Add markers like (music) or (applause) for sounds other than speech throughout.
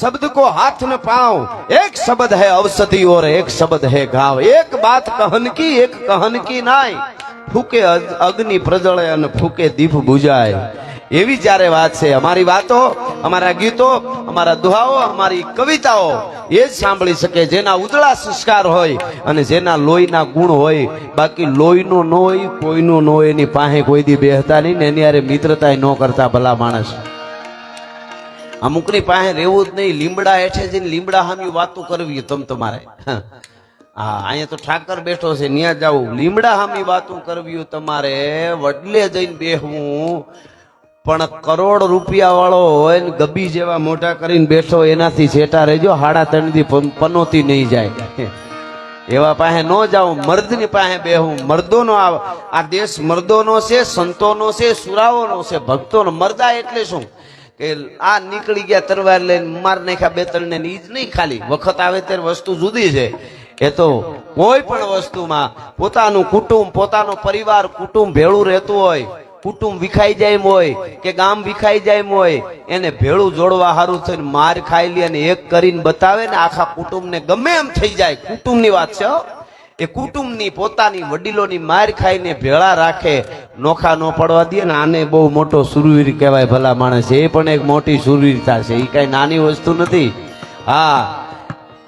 शब्द को हाथ में पाओ एक शब्द है औषधि और एक शब्द है घाव एक बात कहन की एक कहन की નાય ફૂકે અગ- અગ્નિ પ્રજળે અને ફૂકે દીપ બુજાય એવી જ્યારે વાત છે અમારી વાતો અમારા ગીતો અમારા દુહાઓ અમારી કવિતાઓ એ જ સાંભળી શકે જેના ઉજળા સંસ્કાર હોય અને જેના લોહીના ગુણ હોય બાકી લોહીનો ન હોય કોઈનો ન હોય એની પાસે કોઈ દી બેહતા નહીં ને એની હારે મિત્રતા ન કરતા ભલા માણસ અમુકની પાસે રહેવું જ નહીં, લીમડા હેઠે જઈને લીમડા હામી વાતો કરવી તમ તમારે. હા. અહીંયા તો ઠાકર બેઠો છે ત્યાં જાવું લીમડા સામી વાતો કરવી તમારે, વડલે જઈને બેહવું. પણ કરોડ રૂપિયા વાળો હોય ને ગબી જેવા મોટા કરીને બેઠો એનાથી છેટા રહેજો, હાડા ત્રણ પન- પનોતી નહીં જાય. એવા પાસે ન જાઉં, મર્દની પાસે બેહું. મર્દોનો આ દેશ મર્દોનો છે, સંતોનો છે, સુરાઓનો છે, ભક્તોનો. મર્દા એટલે શું? કે આ નીકળી ગયા તરવાર લઈને માર નાખ્યા બે ત્રણ ને ઈ જ નહીં ખાલી. વખત આવે ત્યારે વસ્તુ જુદી છે. એ તો કોઈ પણ વસ્તુમાં પોતાનું કુટુંબ, પોતાનો પરિવાર, કુટુંબ ભેળું રહેતું હોય, કુટુંબ વિખાઈ જાય હોય કે ગામ વિખાઈ જાય હોય, એને ભેળું જોડવા સારું થઈને માર ખાઈ લે અને એક કરીને બતાવે ને આખા કુટુંબને ગમે એમ થઈ જાય. કુટુંબની વાત છે. એ કુટુંબની પોતાની વડીલોની માર ખાઈને ભેળા રાખે નોખા ન પડવા દે ને આને બહુ મોટો સુરવીર કહેવાય ભલા માણસ. એ પણ એક મોટી સુરવીરતા છે. એ કઈ નાની વસ્તુ નથી. હા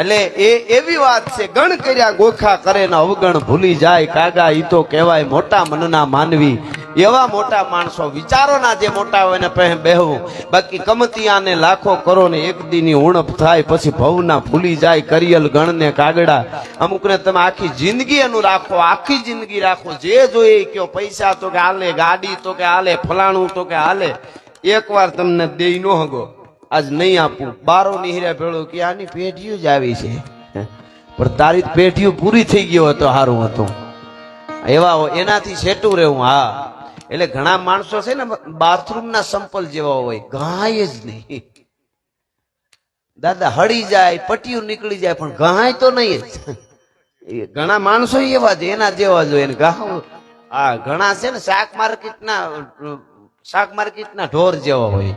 એટલે એ એવી વાત છે, ગણ કર્યા ગોખા કરે ને અવગણ ભૂલી જાય. કાગા ઈ તો કહેવાય મોટા મનના માનવી. એવા મોટા માણસો, વિચારોના જે મોટા હોય ને પહે બેહવું. બાકી કમતિયાને લાખો કરો ને એક દીની ઉણપ થાય, પછી ભવના ભૂલી જાય, કરિયલ ગણ ને કાગડા. અમુકને તમે આખી જિંદગી એનું રાખો, આખી જિંદગી રાખો. જે જોઈએ કયો પૈસા તો કે હાલે, ગાડી તો કે હાલે, ફલાણું તો કે હાલે. એકવાર તમને દઈ નો હગો. આજ નહીં આપું. બારો નીહર્યા ભેળો કે આની પેઢીઓ જ આવી છે. પણ તારી પેઢીઓ પૂરી થઈ ગયો હતો સારું હતું. એવા એનાથી સેટું રહેવું, હા. એટલે ઘણા માણસો છે ને, બાથરૂમના સંપલ જેવા હોય, ગાય જ નહીં. દાદા, હળી જાય, પટિયું નીકળી જાય, પણ ગાય તો નહીં જ. ઘણા માણસો એવા જ, એના જેવા જ હોય. ગાહ હા ઘણા છે ને, શાક માર્કેટના શાક માર્કેટના ઢોર જેવા હોય.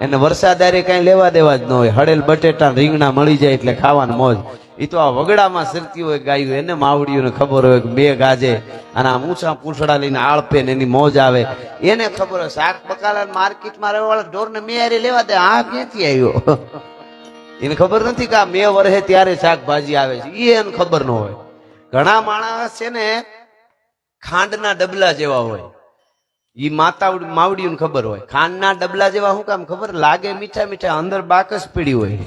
એને વરસાદારે કઈ લેવા દેવા જ ન હોય. હળેલ બટેટા રીંગણા મળી જાય એટલે ખાવાનું મોજ. એ તો આ વગડામાં સરતી હોય ગાયું. એને માવડીઓને ખબર હોય બે ગાજે અને આ ઊંચા પૂંછડા લઈને આળપે ને એની મોજ આવે. એને ખબર હોય શાક બકાલા માર્કેટમાં રહેવાળા ઢોરને મેયારે લેવા દે. આ ક્યાંથી આવ્યો? એને ખબર નથી કે આ મે વર્ષે ત્યારે શાકભાજી આવે છે. એ એને ખબર ન હોય. ઘણા માણસ છે ને ખાંડના ડબલા જેવા હોય. ઈ માતા માવડીઓને ખબર હોય. ખાંડના ડબલા જેવા શું કામ ખબર? લાગે મીઠા મીઠા, અંદર બાકસ પીડી હોય.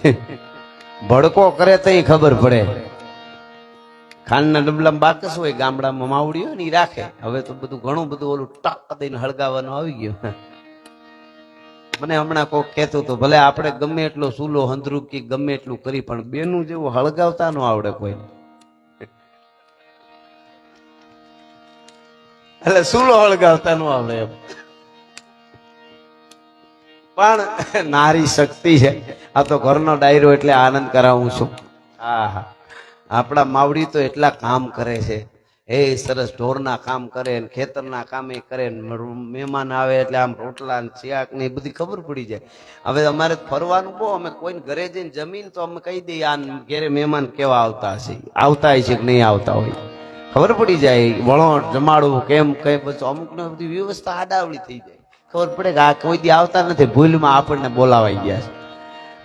(laughs) ભડકો કરે તો ખબર પડે. ખાંડના ડબલામાં બાકસ હોય, ગામડામાં માવડી હોય ને ઈ રાખે. હવે તો બધું ઘણું બધું ઓલું ટાક દઈને હળગાવવાનું આવી ગયું. (laughs) મને હમણાં કોઈ કહેતું હતું, ભલે આપણે ગમે એટલો સૂલો હંધરુકી ગમે એટલું કરી, પણ બેનું જેવું હળગાવતા ન આવડે કોઈ. એટલે સૂલો હળગાવતા નું આવડે એમ. પણ નારી શક્તિ છે. આ તો ઘરનો ડાયરો એટલે આનંદ કરાવું છું. હા હા આપણા માવડી તો એટલા કામ કરે છે. એ સરસ ઢોરના કામ કરે ને ખેતરના કામે કરે ને મહેમાન આવે એટલે આમ રોટલા ને શાક ને એ બધી ખબર પડી જાય. હવે અમારે ફરવાનું બહુ, અમે કોઈને ઘરે જઈને જમીન તો અમે કહી દઈએ આ ઘેરે મહેમાન કેવા આવતા હશે? આવતા હશે કે નહીં આવતા હોય? ખબર પડી જાય, વળોણ જમાડવું કેમ કઈ બધું. અમુક બધી વ્યવસ્થા આડાવડી થઈ જાય. ખબર પડે કે આ કોઈ દી આવતા નથી, ભૂલમાં આપણને બોલાવાઈ ગયા છે.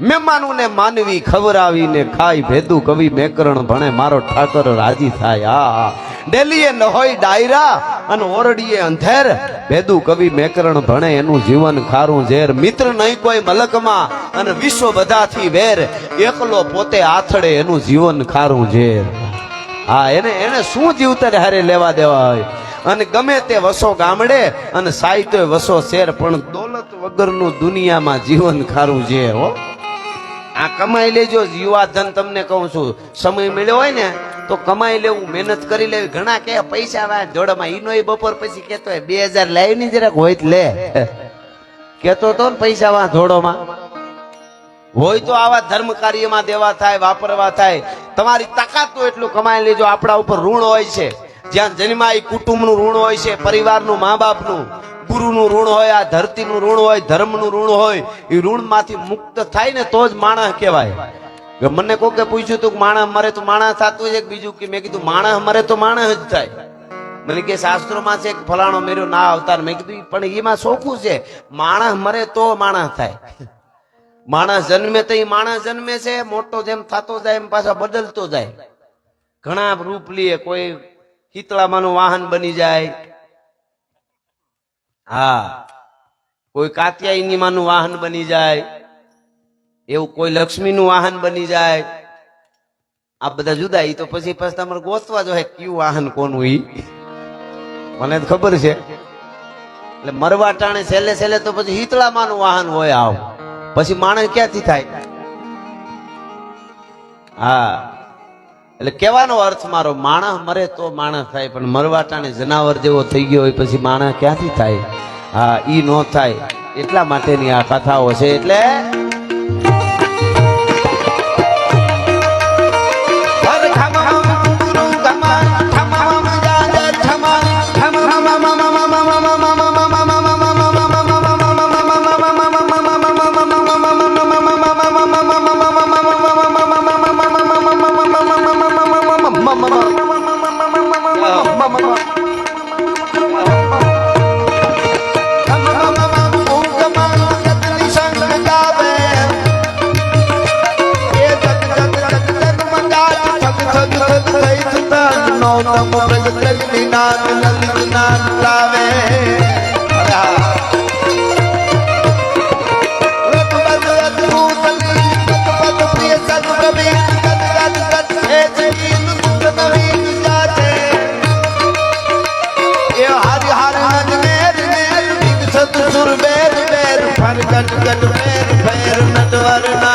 મહેમાનોને માનવી, ખવરાવીને ખાઈ, ભેદું, કવિ, મેકરણ ભણે, મારો ઠાકર રાજી થાય. આ ડેલીએ ન હોય ડાયરા અને ઓરડીએ અંધેર, ભેદું, કવિ, મેકરણ ભણે, એનું જીવન ખારું ઝેર. મિત્ર નહીં કોઈ મલકમાં અને વિશ્વ બધાથી વેર. એકલો પોતે આથડે એનું જીવન ખારું ઝેર. હા, એને એને શું જીવતર હારે લેવા દેવા હોય? અને ગમે તે વસો ગામડે અને સાહિત્ય વસો શેર, પણ દોલત વગરનું દુનિયામાં જીવન ખારું છે, હો. આ કમાઈ લેજો યુવાધન તમને કહું છું. સમય મળ્યો હોય ને, તો કમાઈ લેવું, મહેનત કરી લેવી. ઘણા કે પૈસા વા જોડમાં ઈનો બપોર પછી કેતો બે હજાર લાવી ની જરાક હોય લે. કેતો તો ને, પૈસા વા જોડોમાં હોય તો આવા ધર્મ કાર્યમાં દેવા થાય, વાપરવા થાય. તમારી તાકાત તો એટલું કમાઈ લેજો, આપણા ઉપર ઋણ હોય છે. જ્યાં જન્માય કુટુંબનું ઋણ હોય છે, પરિવારનું મા બાપનું ગુરુનું ઋણ હોય, આ ધરતીનું ઋણ હોય, ધર્મનું ઋણ હોય, એ ઋણમાંથી મુક્ત થાય ને તો જ માણસ કહેવાય. મને કોકે પૂછ્યું તું કે માણસ મરે તો માણસ થતું છે બીજું? કે મેં કીધું, માણસ મરે તો માણસ જ થાય. મને કે, શાસ્ત્રોમાં છે ફલાણો મેર્યો ના અવતાર મેં કીધું પણ એમાં સોખું છે. માણસ મરે તો માણસ થાય. માણસ જન્મે તો એ માણસ જન્મે છે, મોટો જેમ થતો જાય એમ પાછા બદલતો જાય. ઘણા રૂપ લે, કોઈ હિતળામાંનું વાહન બની જાય. હા, કોઈ કાત્યાયની માનું વાહન બની જાય. એવું કોઈ લક્ષ્મીનું વાહન બની જાય. આ બધા જુદા, ઈ તો પછી પછી તમારે ગોતવા જો કયું વાહન કોનું ઈ. મને ખબર છે. એટલે મરવા ટાણે છેલ્લે છેલ્લે તો પછી હિતળામાંનું વાહન હોય આવ પછી માણસ ક્યાંથી થાય? હા. એટલે કેવાનો અર્થ મારો, માણસ મરે તો માણસ થાય, પણ મરવા ટાણે જનાવર જેવો થઈ ગયો હોય પછી માણસ ક્યાંથી થાય? હા, ઈ નો થાય. એટલા માટેની આ કથાઓ છે, એટલે ગટ ગટ ફેર ફેર નટવર નાચે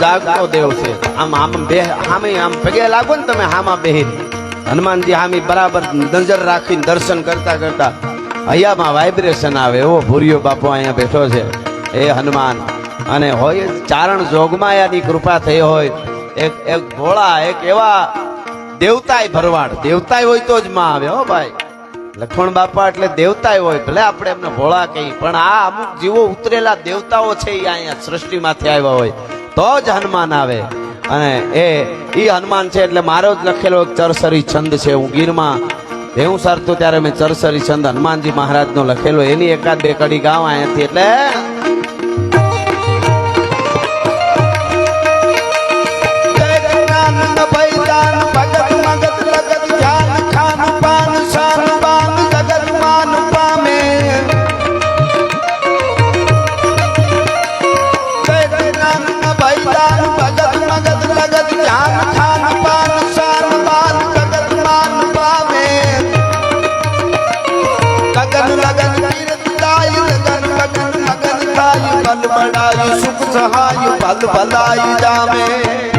જાગતો દેવ છે. આમ આમ બે હામે આમ પગે લાગો ને તમે હામાં બેહીને. હનુમાનજી હામી બરાબર નજર રાખીને દર્શન કરતા કરતા અહીંયામાં વાઇબ્રેશન આવે. એવો ભૂરિયો બાપો, અહીંયા બેઠો છે. એ હનુમાન. અને હોય ચારણ જોગમાયાની કૃપા થઈ હોય. એક એક ભોળા, એક એવા દેવતાય ભરવાડ. દેવતાય હોય તો જ માં આવે, હો ભાઈ. લખણ બાપા એટલે દેવતાય હોય. ભલે આપણે એમને ભોળા કહી પણ આ અમુક જીવો ઉતરેલા દેવતાઓ છે એ અહીંયા સૃષ્ટિમાંથી આવ્યા હોય. તો જ હનુમાન આવે. અને એ, ઈ હનુમાન છે એટલે મારો જ લખેલો ચરસરી છંદ છે. હું ગીરમાં એવું સરતો ત્યારે મેં ચરસરી છંદ હનુમાનજી મહારાજનો લખેલો. એની એકાદ બે કડી ગાવ અહીંયાથી. એટલે ભલાઈ જામે.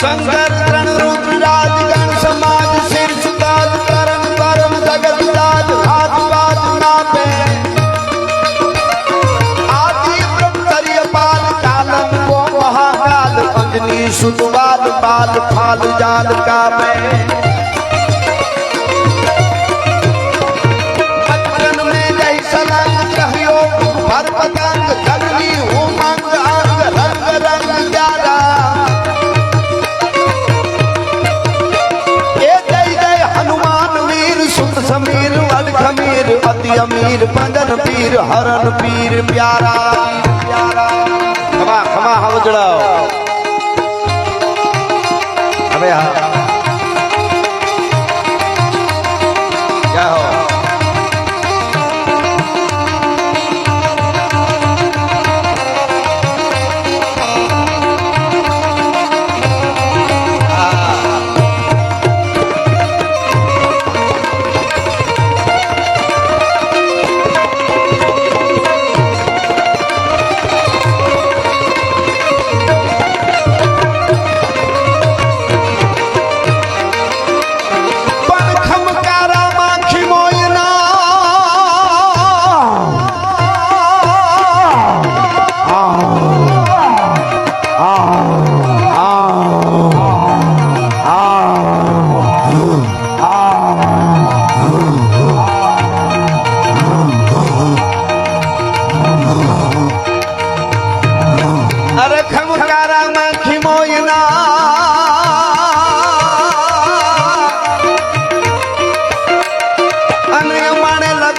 शंकर रण रुद्राज गण करम परम जगत ताज आदि ब्रह्मचर्य पाल कालम को महाकाल पाल, फाल, जाल का मैं અમીર મદન પીર હરન પીર પ્યારા ખમા ખમા હવે હવે હા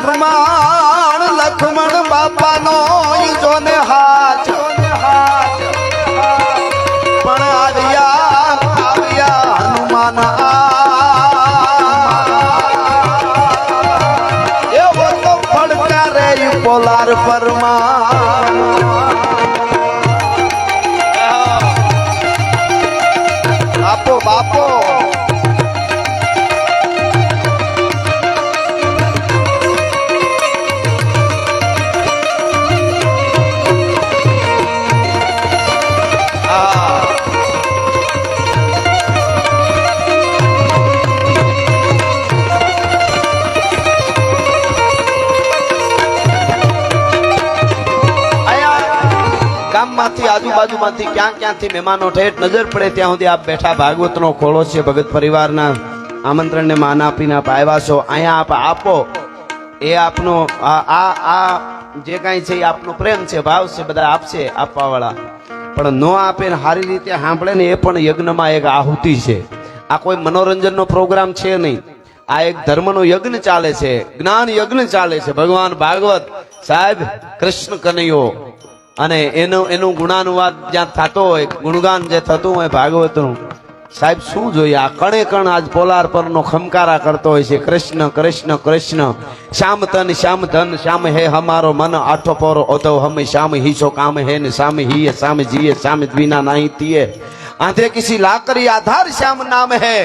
લખમણ લખમણ બાપાનો જોને હાથ. પણ આવ્યા આવ્યા હનુમાન એવો તો પડકારે પોલાર પરમાં આજુબાજુમાંથી ક્યાં ક્યાંથી મહેમાનો ઠેઠ નજર પડે ત્યાં સુધી આપ બેઠા ભાગવતનો ખોળો છે ભગત પરિવારના. આમંત્રણને માન આપીને આપ આવ્યા છો. અહીંયા આપ આપો. એ આપનો આ આ જે કાંઈ છે એ આપનો પ્રેમ છે, ભાવ છે, બધા આપશે આપવાવાળા. પણ ન આપે ને સારી રીતે સાંભળે ને એ પણ યજ્ઞમાં એક આહુતિ છે. આ કોઈ મનોરંજનનો પ્રોગ્રામ છે નહીં. આ એક ધર્મનો યજ્ઞ ચાલે છે. જ્ઞાન યજ્ઞ ચાલે છે. ભગવાન ભાગવત સાહેબ કૃષ્ણ કનૈયો. અને એનું એનું ગુણાનુવાદ જ્યાં થતો હોય, ગુણગાન જે થતું હોય ભાગવતનું, સાહેબ શું જોઈએ? આ કણે કણ આજ પોલાર પરનો ખમકારા કરતો હોય છે. કૃષ્ણ કૃષ્ણ કૃષ્ણ. શ્યામ તન, શ્યામ ધન, શ્યામ હે હમારો મન. આઠો પોરો ઓતો હમ શ્યામ હીસો કામ હે ને શ્યામ હીએ, શ્યામ જીએ, શ્યામ વિના નાહી તીએ. આધે કિસી લાકરી આધાર શ્યામ નામ હે.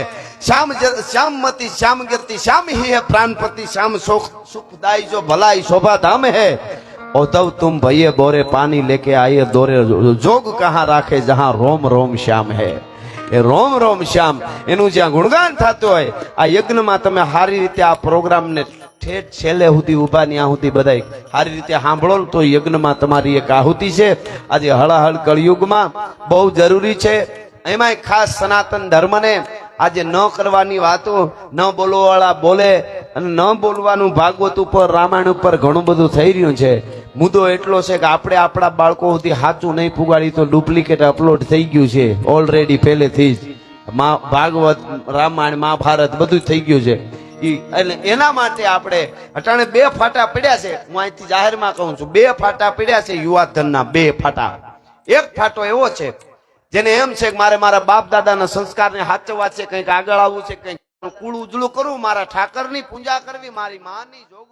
શ્યામ શ્યામ મતી, શ્યામ કીર્તિ શ્યામ હિ હે પ્રાણપતિ, શ્યામ સુખ સુખદાય જો ભલાઈ શોભા ધામ હે. है उद्धव तुम भैये बोरे पानी लेके आइए दोरे जोग कहाँ राखे जहाँ रोम रोम श्याम है એ રોમ રોમ શ્યામ એનું જ્યાં ગુણગાન થતું હોય આ યજ્ઞમાં તમે સારી રીતે આ પ્રોગ્રામને ઠેઠ છેલ્લે સુધી ઊભા ત્યાં સુધી બધાય સારી રીતે સાંભળો ને તો યજ્ઞમાં તમારી એક આહુતિ છે આજે હળહળ કળિયુગમાં બહુ જરૂરી છે એમાંય ખાસ સનાતન ધર્મને આજે ન કરવાની વાતો, ન બોલવાવાળા બોલે અને ન બોલવાનું ભાગવત ઉપર, રામાયણ ઉપર ઘણું બધું થઈ રહ્યું છે. મુદ્દો એટલો છે કે આપણે આપણા બાળકો સુધી સાચું નહીં પુગાડી તો ડુપ્લિકેટ અપલોડ થઈ ગયું છે ઓલરેડી પહેલેથી જ. મા ભાગવત, રામાયણ, મહાભારત બધું થઈ ગયું છે. એટલે એના માટે આપણે અટાણે બે ફાટા પડ્યા છે, હું અહીંથી જાહેરમાં કહું છું, બે ફાટા પડ્યા છે યુવાધનના, બે ફાટા. એક ફાટો એવો છે જેને એમ છે કે મારે મારા બાપ દાદાના સંસ્કારને સાચવવા છે, કંઈક આગળ આવવું છે, કંઈક કુળ ઉજળું કરવું મારા ઠાકરની પૂજા કરવી, મારી માની જોગ